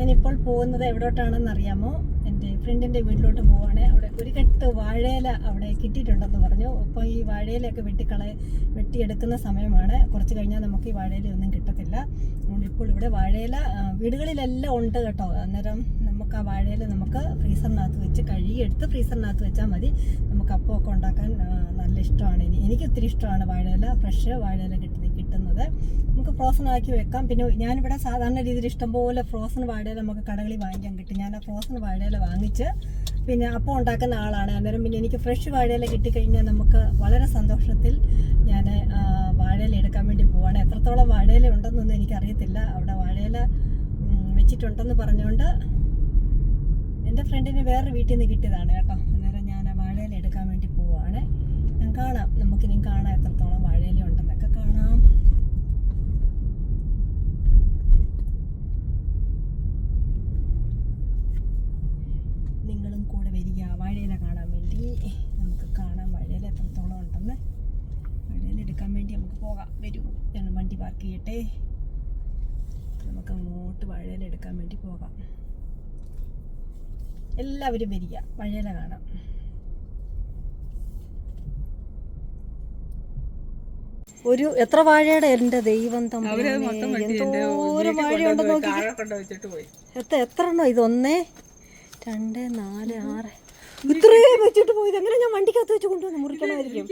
ഞാനിപ്പോൾ പോകുന്നത് എവിടോട്ടാണെന്ന് അറിയാമോ എന്റെ ഫ്രണ്ടിന്റെ വീട്ടിലോട്ട് പോവാണ് അവിടെ ഒരു കെട്ട് വാഴയില അവിടെ കിട്ടിയിട്ടുണ്ടെന്ന് പറഞ്ഞു. അപ്പോൾ ഈ വാഴയിലൊക്കെ വെട്ടിക്കള വെട്ടിയെടുക്കുന്ന സമയമാണ്. കുറച്ച് കഴിഞ്ഞാൽ നമുക്ക് ഈ വാഴയില ഒന്നും കിട്ടത്തില്ല ഇപ്പോൾ ഇവിടെ വാഴയില വീടുകളിലെല്ലാം ഉണ്ട് കേട്ടോ. അന്നേരം നമുക്ക് ആ വാഴയില നമുക്ക് ഫ്രീസറിനകത്ത് വെച്ച് കഴുകിയെടുത്ത് ഫ്രീസറിനകത്ത് വെച്ചാൽ മതി. നമുക്ക് അപ്പമൊക്കെ ഉണ്ടാക്കാൻ നല്ല ഇഷ്ടമാണ്. എനിക്ക് ഒത്തിരി ഇഷ്ടമാണ് വാഴയില. ഫ്രഷ് വാഴയില കിട്ടി കിട്ടുന്നത്. നമുക്ക് ഫ്രോസൺ ആക്കി വെക്കാം. പിന്നെ ഞാനിവിടെ സാധാരണ രീതിയിൽ ഇഷ്ടംപോലെ ഫ്രോസൺ വാഴയില നമുക്ക് കടകളിൽ വാങ്ങിക്കാൻ കിട്ടും. ഞാൻ ആ ഫ്രോസൺ വാഴയില വാങ്ങിച്ച് പിന്നെ അപ്പം ഉണ്ടാക്കുന്ന ആളാണ്. അന്നേരം പിന്നെ എനിക്ക് ഫ്രഷ് വാഴയില കിട്ടിക്കഴിഞ്ഞാൽ നമുക്ക് വളരെ സന്തോഷത്തിൽ ഞാൻ വാഴയില എടുക്കാൻ വേണ്ടി പോവാണ്. എത്രത്തോളം വാഴയില ഉണ്ടെന്നൊന്നും എനിക്കറിയത്തില്ല. അവിടെ വാഴയില വെച്ചിട്ടുണ്ടെന്ന് പറഞ്ഞുകൊണ്ട് എന്റെ ഫ്രണ്ടിന് വേറെ വീട്ടിൽ നിന്ന് കിട്ടിയതാണ് കേട്ടോ. അന്നേരം ഞാൻ വാഴയില എടുക്കാൻ വേണ്ടി പോവാണ്. ഞാൻ കാണാം. നമുക്കിനി കാണാം എത്രത്തോളം വാഴയില ഉണ്ടെന്നൊക്കെ കാണാം നിങ്ങളും കൂടെ വരിക വാഴയില കാണാൻ വേണ്ടി നമുക്ക് കാണാം വാഴയില എത്രത്തോളം ഉണ്ടെന്ന് വാഴയില എടുക്കാൻ വേണ്ടി നമുക്ക് പോകാം വരൂ ഞാൻ വണ്ടി പാർക്ക് ചെയ്യട്ടെ നമുക്ക് അങ്ങോട്ട് വാഴയില എടുക്കാൻ വേണ്ടി പോകാം. എല്ലാവരും വരിക. വാഴയില കാണാം. ഒരു എത്ര വാഴയുടെ എന്റെ ദൈവം തമ്മിൽ എന്തോരം വാഴയുണ്ട് നോക്കി എത്ര എത്ര എണ്ണോ ഇത്? ഒന്നേ രണ്ട് നാല് ആറ്. ഇത്രയും വെച്ചിട്ട് പോയത്. എങ്ങനെ ഞാൻ വണ്ടിക്കകത്ത് വെച്ച് കൊണ്ടുവന്ന് മുറിക്കണമായിരിക്കും?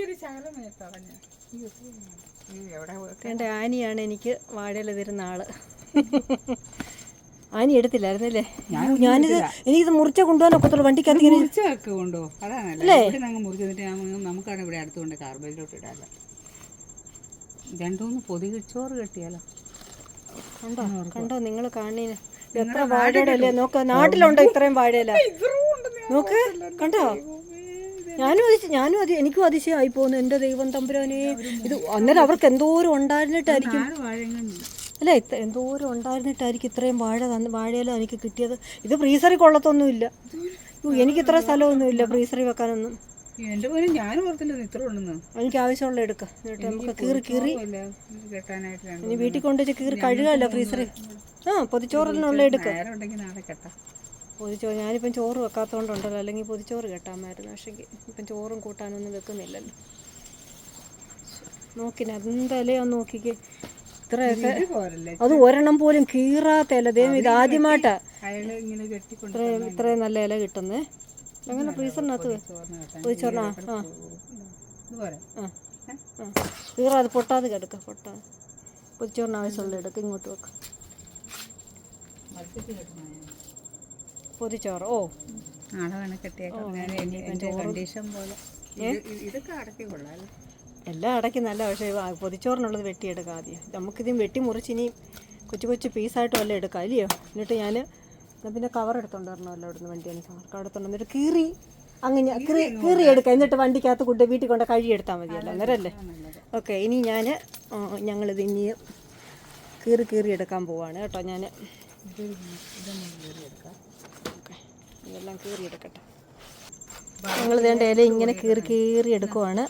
എന്റെ ആനിയാണ് എനിക്ക് വാഴയിൽ തരുന്ന ആൾ. ആനി എടുത്തില്ലായിരുന്നല്ലേ? ഞാനിത് എനിക്കിത് മുറിച്ച കൊണ്ടുപോകാൻ ഒക്കത്തുള്ളൂ വണ്ടിക്കകത്ത് ഇങ്ങനെ മുറിച്ച് വെക്ക് കൊണ്ടോ? അതാണല്ലേ അങ്ങ് മുറിച്ച് എന്നിട്ട് ഞാൻ- നമുക്കാണ് ഇവിടെ അടുത്തുകൊണ്ട് കാർബേജിലോട്ട് ഇടാല്ലോ രണ്ടുമൂന്ന് പൊതി ചോറ് കെട്ടിയാലോ? കണ്ടോ? കണ്ടോ? നിങ്ങൾ കാണീന് എത്ര വാഴയുടെ അല്ലേ നോക്ക നാട്ടിലുണ്ടോ ഇത്രയും വാഴയല്ല നോക്ക് കണ്ടോ? ഞാനും അതിശ ഞാനും അത് എനിക്കും അതിശയമായി പോകുന്നു. എന്റെ ദൈവം തമ്പുരാനെ ഇത് അന്നേരം അവർക്ക് എന്തോരം ഉണ്ടായിരുന്നിട്ടായിരിക്കും? അല്ല ഇത്ര എന്തോരം ഉണ്ടായിരുന്നിട്ടായിരിക്കും ഇത്രയും വാഴ തന്ന് വാഴയില എനിക്ക് കിട്ടിയത്. ഇത് ഫ്രീസറിൽ കൊള്ളത്തൊന്നുമില്ല. എനിക്ക് ഇത്ര സ്ഥലമൊന്നുമില്ല ഫ്രീസറിൽ വെക്കാനൊന്നും. എന്റെ പോലും ഞാൻ ഓർത്തില്ല ഇത്ര ഉണ്ടെന്ന് എനിക്ക് ആവശ്യമുള്ള എടുക്കാം. എന്നിട്ട് നമുക്ക് കീറി കീറി. ഇനി വീട്ടിൽ കൊണ്ടുവച്ച് കീറി കഴുകല്ല ഫ്രീസറിൽ ആ പൊതിച്ചോറിനുള്ള എടുക്കാം. പൊതിച്ചോറ് ഞാനിപ്പം ചോറ് വെക്കാത്തതുകൊണ്ടുണ്ടല്ലോ അല്ലെങ്കിൽ പൊതിച്ചോറ് കെട്ടാമായിരുന്നു. പക്ഷേ ഇപ്പം ചോറും കൂട്ടാനൊന്നും വെക്കുന്നില്ലല്ലോ. നോക്കിനെ എന്തായാലും നോക്കിക്കേ. ഇത്രയൊക്കെ അത് ഒരെണ്ണം പോലും കീറാത്ത ഇല ദൈവം ഇത് ആദ്യമായിട്ടാ. ഇത്രയും ഇത്രയും നല്ല ഇല കിട്ടുന്നേ. അങ്ങനെ ഫ്രീസറിനകത്ത്? ചോറിന് ആ. ആ. കീറാതെ പൊട്ടാതെ കിടക്കാം പൊട്ടാതെ. പൊതിച്ചോറിന് ആവശ്യമുള്ള എടുക്ക ഇങ്ങോട്ട് വെക്കാം. പൊതിച്ചോറ്. ഓ. കണ്ടീഷൻ പോലെ. ഇത് ഇത് ഇതൊക്കെ അടക്കി കൊള്ളാം എല്ലാം ഇടയ്ക്ക് നല്ല പക്ഷേ പൊതിച്ചോറിനുള്ളത് വെട്ടിയെടുക്കാം ആദ്യം. നമുക്കിതും വെട്ടി മുറിച്ച് ഇനി കൊച്ചു കൊച്ചു പീസായിട്ട് വല്ലതും എടുക്കാം ഇല്ലയോ? എന്നിട്ട് ഞാൻ പിന്നെ കവർ എടുത്തോണ്ട് അല്ല അവിടുന്ന് വണ്ടി എനിക്ക് എടുത്തോണ്ട് എന്നിട്ട് കീറി അങ്ങനെ കീറി കീറി എടുക്കാം. എന്നിട്ട് വണ്ടിക്കകത്ത് കൊണ്ട് വീട്ടിൽ കൊണ്ട് കഴുകി എടുത്താൽ മതിയല്ലോ അന്നേരമല്ലേ ഓക്കെ ഇനി ഞാൻ ഞങ്ങളിത് ഇനി കീറി കീറി എടുക്കാൻ പോവാണ് കേട്ടോ ഞാൻ ഇതെല്ലാം കീറി എടുക്കട്ടെ. ഞങ്ങൾ ഇതേണ്ട ഇല ഇങ്ങനെ കീറി കീറി എടുക്കുവാണ്.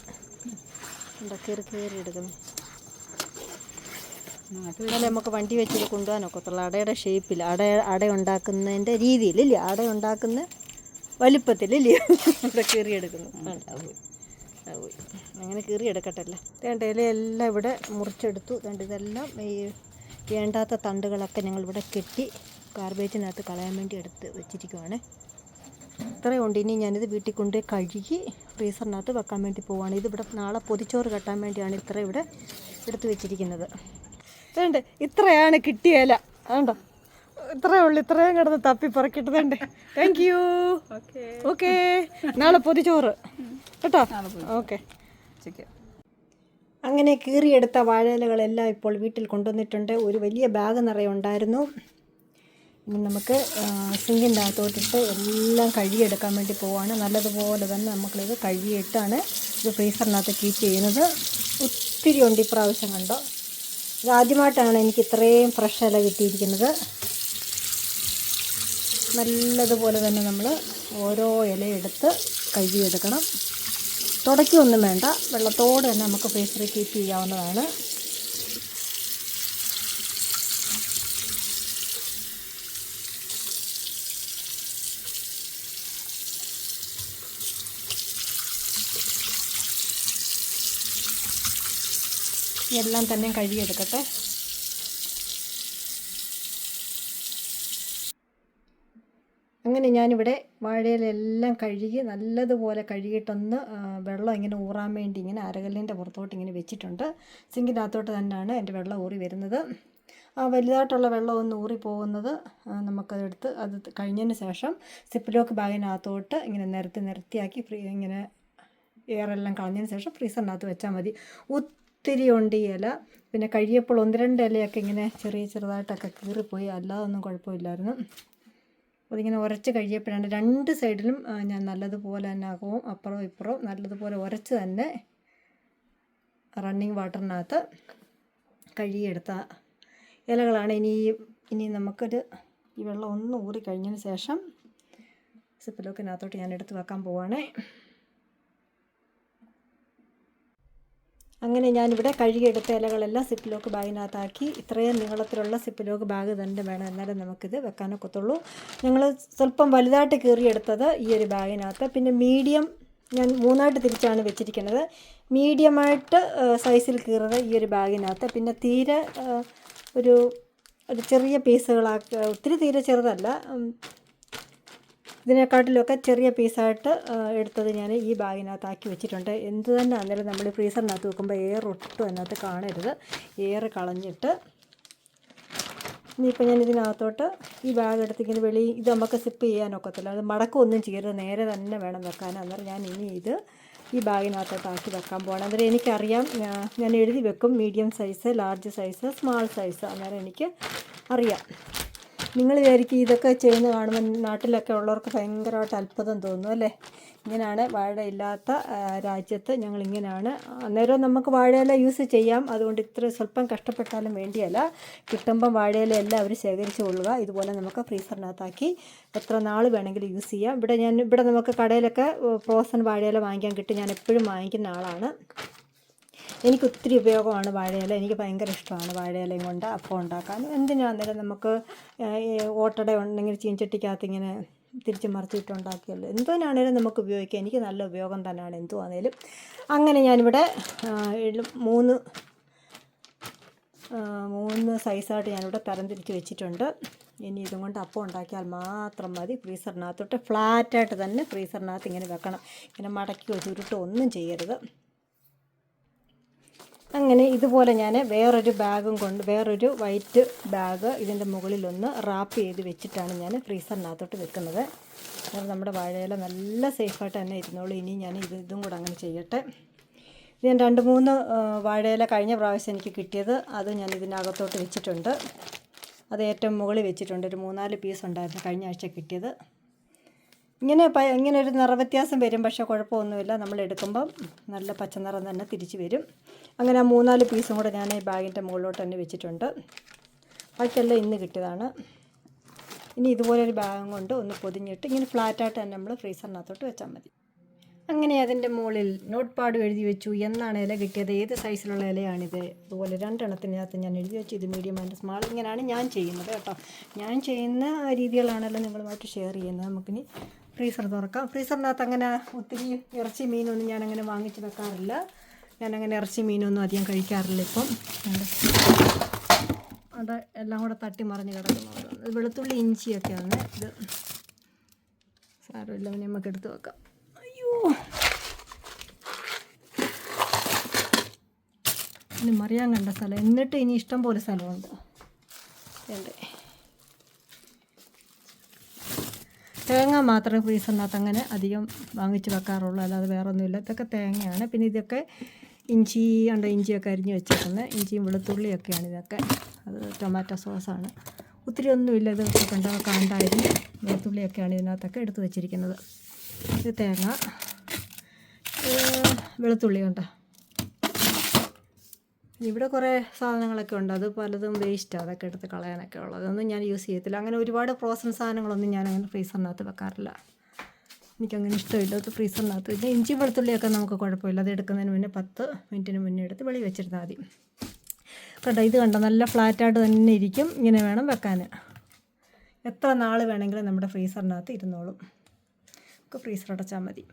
എന്താ കീറി എടുക്കുന്നു. നാട്ടിൽ എന്നാലേ നമുക്ക് വണ്ടി വെച്ചിട്ട് കൊണ്ടുപോകാൻ ഒക്കത്തുള്ളൂ. അടയുടെ ഷേപ്പിൽ അട അട ഉണ്ടാക്കുന്നതിന്റെ രീതിയിൽ ഇല്ലേ അട ഉണ്ടാക്കുന്ന വലിപ്പത്തിൽ ഇല്ലേ ഇവിടെ കീറി എടുക്കുന്നു. വേണ്ട, അത് പോയി. അത് പോയി. അങ്ങനെ കീറി എടുക്കട്ടല്ല. വേണ്ട ഇലയെല്ലാം ഇവിടെ മുറിച്ചെടുത്തു. വേണ്ട ഇതെല്ലാം ഈ വേണ്ടാത്ത തണ്ടുകളൊക്കെ ഞങ്ങളിവിടെ കെട്ടി ഗാർബേജിനകത്ത് കളയാൻ വേണ്ടി എടുത്ത് വെച്ചിരിക്കുവാണ്. ഇത്രയും ഉണ്ട് ഇനി ഞാനിത് വീട്ടിൽ കൊണ്ട് കഴുകി ഫ്രീസറിനകത്ത് വെക്കാൻ വേണ്ടി പോവാണ്. ഇതിവിടെ നാളെ പൊതിച്ചോറ് കെട്ടാൻ വേണ്ടിയാണ് ഇത്ര ഇവിടെ എടുത്ത് വെച്ചിരിക്കുന്നത്. വേണ്ട ഇത്രയാണ് കിട്ടിയ ഇല. അതുണ്ടോ? ഇത്രയേ ഉള്ളൂ. ഇത്രയും കിടന്ന് തപ്പി പറക്കിട്ടതുണ്ട് താങ്ക് യു ഓക്കെ നാളെ പൊതിച്ചോറ്. കേട്ടോ? ഓക്കെ അങ്ങനെ കീറിയെടുത്ത വാഴയിലകളെല്ലാം ഇപ്പോൾ വീട്ടിൽ കൊണ്ടുവന്നിട്ടുണ്ട്. ഒരു വലിയ ബാഗ് നിറയെ ഉണ്ടായിരുന്നു. നമുക്ക് സിങ്കിന്റെ അകത്തോട്ടിട്ട് എല്ലാം കഴുകിയെടുക്കാൻ വേണ്ടി പോവാണ്. നല്ലതുപോലെ തന്നെ നമുക്കിത് കഴുകിയിട്ടാണ് ഇത് ഫ്രീസറിനകത്ത് കീപ്പ് ചെയ്യുന്നത്. ഒത്തിരി ഉണ്ട് ഇപ്രാവശ്യം കണ്ടോ? ഇത് ആദ്യമായിട്ടാണ് എനിക്ക് ഇത്രയും ഫ്രഷ് ഇല കിട്ടിയിരിക്കുന്നത്. നല്ലതുപോലെ തന്നെ നമ്മൾ ഓരോ ഇലയെടുത്ത് കഴുകിയെടുക്കണം. തുടയ്ക്കൊന്നും വേണ്ട. വെള്ളത്തോടെ തന്നെ നമുക്ക് ഫ്രീസറിൽ കീപ്പ് ചെയ്യാവുന്നതാണ്. എല്ലാം തന്നെ കഴുകിയെടുക്കട്ടെ. അങ്ങനെ ഞാനിവിടെ വാഴയിലെല്ലാം കഴുകി നല്ലതുപോലെ കഴുകിയിട്ടൊന്ന് വെള്ളം ഇങ്ങനെ ഊറാൻ വേണ്ടി ഇങ്ങനെ അരകല്ലിന്റെ പുറത്തോട്ട് ഇങ്ങനെ വെച്ചിട്ടുണ്ട്. സിങ്കിനകത്തോട്ട് തന്നെയാണ് എന്റെ വെള്ളം ഊറി വരുന്നത്. ആ വലുതായിട്ടുള്ള വെള്ളം ഒന്ന് ഊറി പോകുന്നത് ആ, നമുക്കതെടുത്ത് അത് കഴിഞ്ഞതിന് ശേഷം സിപ്പിലോക്ക് ബാഗിനകത്തോട്ട് ഇങ്ങനെ നിരത്തി നിരത്തിയാക്കി ഫ്രീ ഇങ്ങനെ എയറെല്ലാം കളഞ്ഞതിന് ശേഷം ഫ്രീസറിനകത്ത് വെച്ചാൽ മതി. ഒത്തിരി ഉണ്ട് ഈ ഇല. പിന്നെ കഴിയപ്പോൾ ഒന്ന് രണ്ട് ഇലയൊക്കെ ഇങ്ങനെ ചെറിയ ചെറുതായിട്ടൊക്കെ കീറിപ്പോയി. അല്ലാതെ ഒന്നും കുഴപ്പമില്ലായിരുന്നു. അതിങ്ങനെ ഉരച്ച് കഴിയപ്പോഴാണ് രണ്ട് സൈഡിലും ഞാൻ നല്ലതുപോലെ തന്നെ ആകും അപ്പുറവും ഇപ്പുറവും നല്ലതുപോലെ ഉരച്ച് തന്നെ റണ്ണിങ് വാട്ടറിനകത്ത് കഴുകിയെടുത്ത ഇലകളാണ്. ഇനി ഇനി നമുക്കൊരു ഈ വെള്ളം ഒന്ന് ഊറി കഴിഞ്ഞതിന് ശേഷം സിപ്പിലോക്കിനകത്തോട്ട് ഞാൻ എടുത്ത് വെക്കാൻ പോവാണേ. അങ്ങനെ ഞാനിവിടെ കഴുകിയെടുത്ത ഇലകളെല്ലാം സിപ്പ് ലോക്ക് ബാഗിനകത്താക്കി ഇത്രയും നീളത്തിലുള്ള സിപ്പ് ലോക്ക് ബാഗ് തന്നെ വേണം. എന്നാലും നമുക്കിത് വെക്കാനൊക്കത്തുള്ളൂ. ഞങ്ങൾ സ്വല്പം വലുതായിട്ട് കീറിയെടുത്തത് ഈ ഒരു ബാഗിനകത്ത്. പിന്നെ മീഡിയം ഞാൻ മൂന്നായിട്ട് തിരിച്ചാണ് വെച്ചിരിക്കുന്നത്. മീഡിയമായിട്ട് സൈസിൽ കീറുന്നത് ഈ ഒരു ബാഗിനകത്ത്. പിന്നെ തീരെ ഒരു ഒരു ചെറിയ പീസുകളാക്കി ഒത്തിരി തീരെ ചെറുതല്ല. ഇതിനെക്കാട്ടിലൊക്കെ ചെറിയ പീസായിട്ട് എടുത്തത് ഞാൻ ഈ ബാഗിനകത്താക്കി വെച്ചിട്ടുണ്ട്. എന്ത് തന്നെ ആണെങ്കിലും നമ്മൾ ഫ്രീസറിനകത്ത് വെക്കുമ്പോൾ എയർ ഒട്ടും അതിനകത്ത് കാണരുത്. എയർ കളഞ്ഞിട്ട് ഇനിയിപ്പോൾ ഞാൻ ഇതിനകത്തോട്ട് ഈ ബാഗ് എടുത്ത് ഇങ്ങനെ വെളി ഇത് നമുക്ക് സിപ്പ് ചെയ്യാനൊക്കത്തില്ല അത് മടക്കമൊന്നും ചെയ്യരുത്. നേരെ തന്നെ വേണം വെക്കാൻ അന്നേരം ഞാൻ ഇനി ഇത് ഈ ബാഗിനകത്തോട്ട് ആക്കി വെക്കാൻ പോകണം അന്നേരം എനിക്കറിയാം ഞാൻ എഴുതി വെക്കും. Medium size large size small size അന്നേരം എനിക്ക് അറിയാം. നിങ്ങൾ വിചാരിക്കും ഇതൊക്കെ ചെയ്യുന്ന കാണുമ്പോൾ നാട്ടിലൊക്കെ ഉള്ളവർക്ക് ഭയങ്കരമായിട്ട് അത്ഭുതം തോന്നും അല്ലേ? ഇങ്ങനെയാണ് വാഴ ഇല്ലാത്ത രാജ്യത്ത് ഞങ്ങൾ ഇങ്ങനെയാണ് അന്നേരം നമുക്ക് വാഴയില യൂസ് ചെയ്യാം. അതുകൊണ്ട് ഇത്ര സ്വല്പം കഷ്ടപ്പെട്ടാലും വേണ്ടിയല്ല. കിട്ടുമ്പം വാഴയില എല്ലാം അവർ ശേഖരിച്ച് കൊള്ളുക. ഇതുപോലെ നമുക്ക് ഫ്രീസറിനകത്താക്കി എത്ര നാൾ വേണമെങ്കിലും യൂസ് ചെയ്യാം. ഇവിടെ ഞാൻ ഇവിടെ നമുക്ക് കടയിലൊക്കെ ഫ്രോസൺ വാഴയില വാങ്ങിക്കാൻ കിട്ടും. ഞാൻ എപ്പോഴും വാങ്ങിക്കുന്ന ആളാണ്. എനിക്ക് ഒത്തിരി ഉപയോഗമാണ് വാഴയില. എനിക്ക് ഭയങ്കര ഇഷ്ടമാണ് വാഴയിലയും കൊണ്ട് അപ്പം ഉണ്ടാക്കാൻ. എന്തിനാണെന്നേരം നമുക്ക് ഓട്ടട ഉണ്ടെങ്കിൽ ചീഞ്ചട്ടിക്കകത്ത് ഇങ്ങനെ തിരിച്ച് മറിച്ചിട്ട് ഉണ്ടാക്കിയല്ലോ എന്തിനാണേലും നമുക്ക് ഉപയോഗിക്കാം. എനിക്ക് നല്ല ഉപയോഗം തന്നെയാണ് എന്തുവാണേലും അങ്ങനെ ഞാനിവിടെ മൂന്ന് മൂന്ന് സൈസായിട്ട് ഞാനിവിടെ തരംതിരിച്ച് വെച്ചിട്ടുണ്ട്. ഇനി ഇതും കൊണ്ട് അപ്പം ഉണ്ടാക്കിയാൽ മാത്രം മതി. ഫ്രീസറിനകത്തോട്ട് ഫ്ലാറ്റായിട്ട് തന്നെ ഫ്രീസറിനകത്ത് ഇങ്ങനെ വെക്കണം. ഇങ്ങനെ മടക്കിയോ ചുരുട്ടോ ഒന്നും ചെയ്യരുത്. അങ്ങനെ ഇതുപോലെ ഞാൻ വേറൊരു ബാഗും കൊണ്ട് വേറൊരു വൈറ്റ് ബാഗ് ഇതിന്റെ മുകളിലൊന്ന് റാപ്പ് ചെയ്ത് വെച്ചിട്ടാണ് ഞാൻ ഫ്രീസറിനകത്തോട്ട് വെക്കുന്നത്. അപ്പോൾ നമ്മുടെ വാഴയില നല്ല സേഫായിട്ട് തന്നെ ഇരുന്നോളൂ. ഇനി ഞാൻ ഇത് ഇതും കൂടെ അങ്ങനെ ചെയ്യട്ടെ. ഇത് ഞാൻ രണ്ട് മൂന്ന് വാഴയില കഴിഞ്ഞ പ്രാവശ്യം എനിക്ക് കിട്ടിയത്. അത് ഞാൻ ഇതിനകത്തോട്ട് വെച്ചിട്ടുണ്ട്. അത് ഏറ്റവും മുകളിൽ വെച്ചിട്ടുണ്ട്. ഒരു മൂന്നാൽ പീസ് ഉണ്ടായിരുന്നു കഴിഞ്ഞ ആഴ്ച കിട്ടിയത്. ഇങ്ങനെ ഇങ്ങനെ ഒരു നിറവ്യത്യാസം വരും പക്ഷേ കുഴപ്പമൊന്നുമില്ല. നമ്മൾ എടുക്കുമ്പം നല്ല പച്ച നിറം തന്നെ തിരിച്ച് വരും. അങ്ങനെ ആ മൂന്നാൽ പീസും കൂടെ ഞാൻ ഈ ബാഗിന്റെ മുകളിലോട്ട് തന്നെ വെച്ചിട്ടുണ്ട്. ബാക്കിയെല്ലാം ഇന്ന് കിട്ടിയതാണ്. ഇനി ഇതുപോലെ ഒരു ബാഗും കൊണ്ട് ഒന്ന് പൊതിഞ്ഞിട്ട് ഇങ്ങനെ ഫ്ലാറ്റായിട്ട് തന്നെ നമ്മൾ ഫ്രീസറിനകത്തോട്ട് വെച്ചാൽ മതി. അങ്ങനെ അതിന്റെ മുകളിൽ നോട്ട് പാഡ് എഴുതി വെച്ചു. എന്നാണ് ഇല കിട്ടിയത്? ഏത് സൈസിലുള്ള ഇലയാണിത്? അതുപോലെ രണ്ടെണ്ണത്തിനകത്ത് ഞാൻ എഴുതി വെച്ചു. ഇത് മീഡിയം ആൻഡ് സ്മാൾ ഇങ്ങനെയാണ് ഞാൻ ചെയ്യുന്നത് കേട്ടോ. ഞാൻ ചെയ്യുന്ന രീതികളാണല്ലോ നിങ്ങളുമായിട്ട് ഷെയർ ചെയ്യുന്നത്. നമുക്കിനി ഫ്രീസർ തുറക്കാം. ഫ്രീസറിനകത്ത് അങ്ങനെ ഒത്തിരി ഇറച്ചി മീനൊന്നും ഞാൻ അങ്ങനെ വാങ്ങിച്ച് വെക്കാറില്ല. ഞാനങ്ങനെ ഇറച്ചി മീനൊന്നും അധികം കഴിക്കാറില്ല ഇപ്പം. അത് എല്ലാം കൂടെ തട്ടി മറിഞ്ഞ് കിടക്കുന്നു വെളുത്തുള്ളി ഇഞ്ചിയൊക്കെയാണ്. ഇത് സാരമില്ല പിന്നെ നമുക്ക് എടുത്ത് വെക്കാം. അയ്യോ! ഇനി മറിയാൻ കണ്ട സ്ഥലം. എന്നിട്ട് ഇനി ഇഷ്ടം പോലെ സ്ഥലമുണ്ട്. വേണ്ടേ തേങ്ങ മാത്രമേ ഫ്രീസറിനകത്ത് അങ്ങനെ അധികം വാങ്ങിച്ച് വെക്കാറുള്ളൂ. അല്ലാതെ വേറെ ഒന്നുമില്ല ഇതൊക്കെ തേങ്ങയാണ്. പിന്നെ ഇതൊക്കെ ഇഞ്ചി ഉണ്ട് ഇഞ്ചിയൊക്കെ അരിഞ്ഞ് വെച്ചേക്കുന്നത് ഇഞ്ചിയും വെളുത്തുള്ളിയൊക്കെയാണ് ഇതൊക്കെ. അത് ടൊമാറ്റോ സോസാണ്. ഒത്തിരി ഒന്നുമില്ല. ഇത് കണ്ട? കാണ്ടായും വെളുത്തുള്ളിയൊക്കെയാണ് ഇതിനകത്തൊക്കെ എടുത്ത് വെച്ചിരിക്കുന്നത്. ഇത് തേങ്ങ വെളുത്തുള്ളി കണ്ടോ ഇവിടെ കുറേ സാധനങ്ങളൊക്കെ ഉണ്ട്. അത് പലതും വേസ്റ്റാണ് അതൊക്കെ എടുത്ത് കളയാനൊക്കെ ഉള്ളത്. അതൊന്നും ഞാൻ യൂസ് ചെയ്യത്തില്ല. അങ്ങനെ ഒരുപാട് ഫ്രോസൺ സാധനങ്ങളൊന്നും ഞാൻ അങ്ങനെ ഫ്രീസറിനകത്ത് വെക്കാറില്ല. എനിക്കങ്ങനെ ഇഷ്ടമില്ല. അത് ഫ്രീസറിനകത്ത് പിന്നെ ഇഞ്ചി വെളുത്തുള്ളിയൊക്കെ നമുക്ക് കുഴപ്പമില്ല. അത് എടുക്കുന്നതിന് മുന്നേ പത്ത് മിനിറ്റിന് മുന്നേ എടുത്ത് വെളി വെച്ചിരുന്നാൽ മതി. കണ്ടോ? ഇത് കണ്ടോ? നല്ല ഫ്ലാറ്റായിട്ട് തന്നെ ഇരിക്കും. ഇങ്ങനെ വേണം വെക്കാൻ. എത്ര നാൾ വേണമെങ്കിലും നമ്മുടെ ഫ്രീസറിനകത്ത് ഇരുന്നോളും. നമുക്ക് ഫ്രീസർ അടച്ചാൽ മതി.